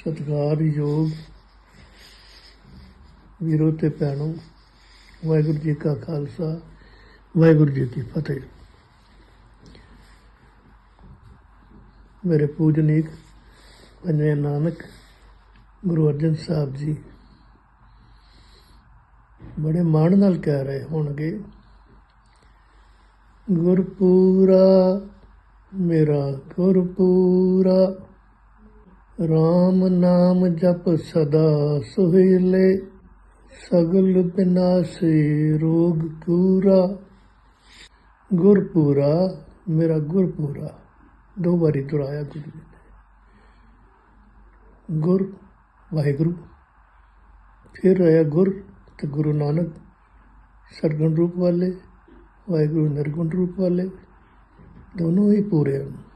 ਸਤਿਕਾਰਯੋਗ ਵੀਰੋ ਤੇ ਭੈਣੋ, ਵਾਹਿਗੁਰੂ ਜੀ ਕਾ ਖਾਲਸਾ, ਵਾਹਿਗੁਰੂ ਜੀ ਕੀ ਫਤਿਹ। ਮੇਰੇ ਪੂਜਨੀਕ ਪੰਜਵੇਂ ਨਾਨਕ ਗੁਰੂ ਅਰਜਨ ਸਾਹਿਬ ਜੀ ਬੜੇ ਮਾਣ ਨਾਲ ਕਹਿ ਰਹੇ ਹੋਣਗੇ, ਗੁਰਪੂਰਾ ਮੇਰਾ ਗੁਰਪੂਰਾ RAM ਨਾਮ ਜਪ ਸਦਾ ਸੁਹੇਲੇ ਸਗਲ ਬਿਨਾਸੀ ਰੋਗ ਕੂਰਾ ਗੁਰਪੂਰਾ, ਮੇਰਾ ਗੁਰਪੂਰਾ, ਦੋ ਵਾਰੀ ਦੁਹਰਾਇਆ ਗੁਰੂ ਜੀ ਨੇ। ਗੁਰ, ਵਾਹਿਗੁਰੂ, ਫਿਰ ਆਇਆ ਗੁਰ ਤੇ ਗੁਰੂ ਨਾਨਕ, ਸਰਗੁਣ ਰੂਪ ਵਾਲੇ, ਵਾਹਿਗੁਰੂ ਨਿਰਗੁਣ ਰੂਪ ਵਾਲੇ, ਦੋਨੋਂ ਹੀ ਪੂਰੇ ਹਨ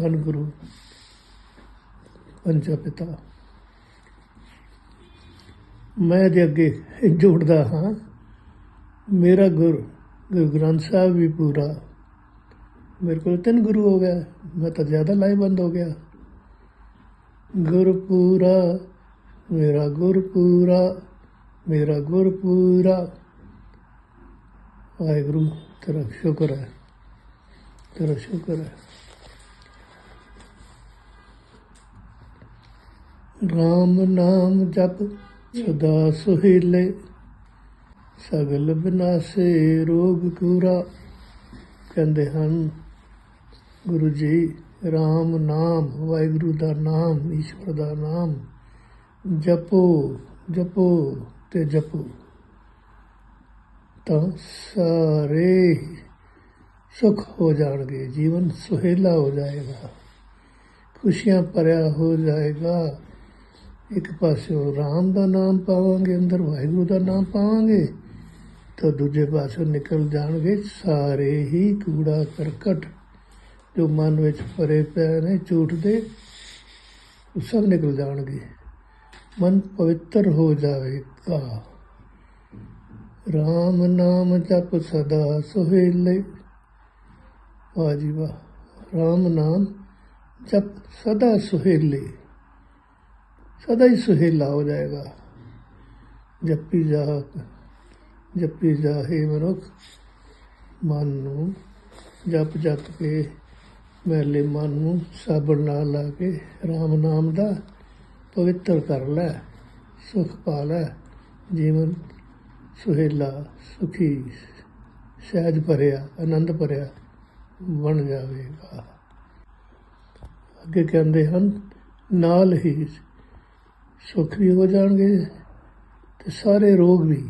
ਧੰਨ ਗੁਰੂ ਪੰਜਾ ਪਿਤਾ। ਮੈਂ ਦੇ ਅੱਗੇ ਜੋੜਦਾ ਹਾਂ, ਮੇਰਾ ਗੁਰ, ਗੁਰੂ ਗ੍ਰੰਥ ਸਾਹਿਬ ਵੀ ਪੂਰਾ। ਮੇਰੇ ਕੋਲ ਤਿੰਨ ਗੁਰੂ ਹੋ ਗਿਆ ਮੈਂ ਤਾਂ ਜ਼ਿਆਦਾ ਲਾਇਬੰਦ ਹੋ ਗਿਆ। ਗੁਰਪੂਰਾ ਮੇਰਾ ਗੁਰਪੂਰਾ ਮੇਰਾ ਗੁਰਪੂਰਾ ਵਾਹਿਗੁਰੂ, ਤੇਰਾ ਸ਼ੁਕਰ ਹੈ, ਤੇਰਾ ਸ਼ੁਕਰ ਹੈ। ਰਾਮ ਨਾਮ ਜਪ ਸਦਾ ਸੁਹੇਲੇ, ਸਗਲ ਬਿਨਾਸੇ ਰੋਗ ਕੂਰਾ। ਕਹਿੰਦੇ ਹਨ, ਗੁਰੂ ਜੀ, ਰਾਮ ਨਾਮ, ਵਾਹਿਗੁਰੂ ਦਾ ਨਾਮ, ਈਸ਼ਵਰ ਦਾ ਨਾਮ, ਜਪੋ ਜਪੋ ਤੇ ਜਪੋ। ਤਾਂ ਸਾਰੇ ਹੀ ਸੁਖ ਹੋ ਜਾਣਗੇ, ਜੀਵਨ ਸੁਹੇਲਾ ਹੋ ਜਾਏਗਾ, ਖੁਸ਼ੀਆਂ ਭਰਿਆ ਹੋ ਜਾਏਗਾ। ਇੱਕ ਪਾਸਿਓਂ ਰਾਮ ਦਾ ਨਾਮ ਪਾਵਾਂਗੇ, ਅੰਦਰ ਵਾਹਿਗੁਰੂ ਦਾ ਨਾਮ ਪਾਵਾਂਗੇ, ਤਾਂ ਦੂਜੇ ਪਾਸੋਂ ਨਿਕਲ ਜਾਣਗੇ ਸਾਰੇ ਹੀ ਕੂੜਾ ਕਰਕਟ, ਜੋ ਮਨ ਵਿੱਚ ਭਰੇ ਪਏ ਨੇ, ਝੂਠ ਦੇ, ਉਹ ਸਭ ਨਿਕਲ ਜਾਣਗੇ। ਮਨ ਪਵਿੱਤਰ ਹੋ ਜਾਵੇਗਾ ਰਾਮ ਨਾਮ ਜਪ ਸਦਾ ਸੁਹੇਲੇ ਵਾਹ ਜੀ ਵਾਹ। ਰਾਮ ਨਾਮ ਜਪ ਸਦਾ ਸੁਹੇਲੇ ਸਦਾ ਹੀ ਸੁਹੇਲਾ ਹੋ ਜਾਏਗਾ। ਜਪੀ ਜਾ ਜਪੀ ਜਾ ਹੈ ਮਨੁੱਖ, ਮਨ ਨੂੰ ਜਪ ਜਪ ਕੇ ਮੈਲੇ ਮਨ ਨੂੰ ਸਾਬਣ ਨਾਲ ਲਾ ਕੇ RAM ਨਾਮ ਦਾ ਪਵਿੱਤਰ ਕਰ ਲੈ, ਸੁਖ ਪਾ ਲੈ। ਜੀਵਨ ਸੁਹੇਲਾ, ਸੁਖੀ, ਸਹਿਜ ਭਰਿਆ, ਆਨੰਦ ਭਰਿਆ ਬਣ ਜਾਵੇਗਾ। ਅੱਗੇ ਕਹਿੰਦੇ ਹਨ, ਨਾਲ ਹੀ ਸੁਖ ਵੀ ਹੋ ਜਾਣਗੇ ਤੇ ਸਾਰੇ ਰੋਗ ਵੀ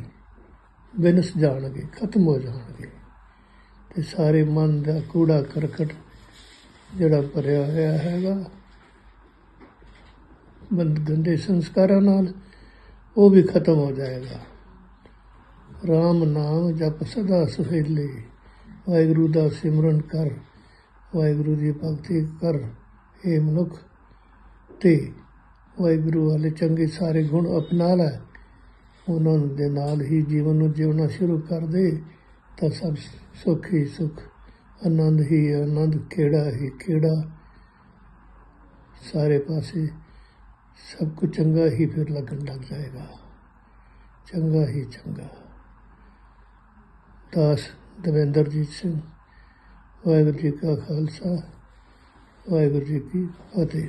ਵਿਨਸ ਜਾਣਗੇ, ਖਤਮ ਹੋ ਜਾਣਗੇ। ਤੇ ਸਾਰੇ ਮਨ ਦਾ ਕੂੜਾ ਕਰਕਟ ਜਿਹੜਾ ਭਰਿਆ ਹੋਇਆ ਹੈਗਾ, ਬੰਦ ਗੰਦੇ ਸੰਸਕਾਰਾਂ ਨਾਲ ਉਹ ਵੀ ਖਤਮ ਹੋ ਜਾਏਗਾ। RAM ਨਾਮ ਜਪ ਸਦਾ ਸੁਹੇਲੇ ਵਾਹਿਗੁਰੂ ਦਾ ਸਿਮਰਨ ਕਰ, ਵਾਹਿਗੁਰੂ ਦੀ ਭਗਤੀ ਕਰ ਇਹ ਮਨੁੱਖ, ਤੇ ਵਾਹਿਗੁਰੂ ਵਾਲੇ ਚੰਗੇ ਸਾਰੇ ਗੁਣ ਅਪਣਾ ਲੈ। ਉਹਨਾਂ ਦੇ ਨਾਲ ਹੀ ਜੀਵਨ ਨੂੰ ਜਿਉਣਾ ਸ਼ੁਰੂ ਕਰ ਦੇ, ਤਾਂ ਸਭ ਸੁੱਖ ਹੀ ਸੁੱਖ। ਆਨੰਦ ਹੀ ਆਨੰਦ, ਕਿਹੜਾ ਹੀ ਕਿਹੜਾ। ਸਾਰੇ ਪਾਸੇ ਸਭ ਕੁਝ ਚੰਗਾ ਹੀ ਫਿਰ ਲੱਗਣ ਲੱਗ ਜਾਏਗਾ। ਚੰਗਾ ਹੀ ਚੰਗਾ। ਦਾਸ ਦਵਿੰਦਰਜੀਤ ਸਿੰਘ, ਵਾਹਿਗੁਰੂ ਜੀ ਕਾ ਖਾਲਸਾ, ਵਾਹਿਗੁਰੂ ਜੀ ਕੀ ਫਤਿਹ।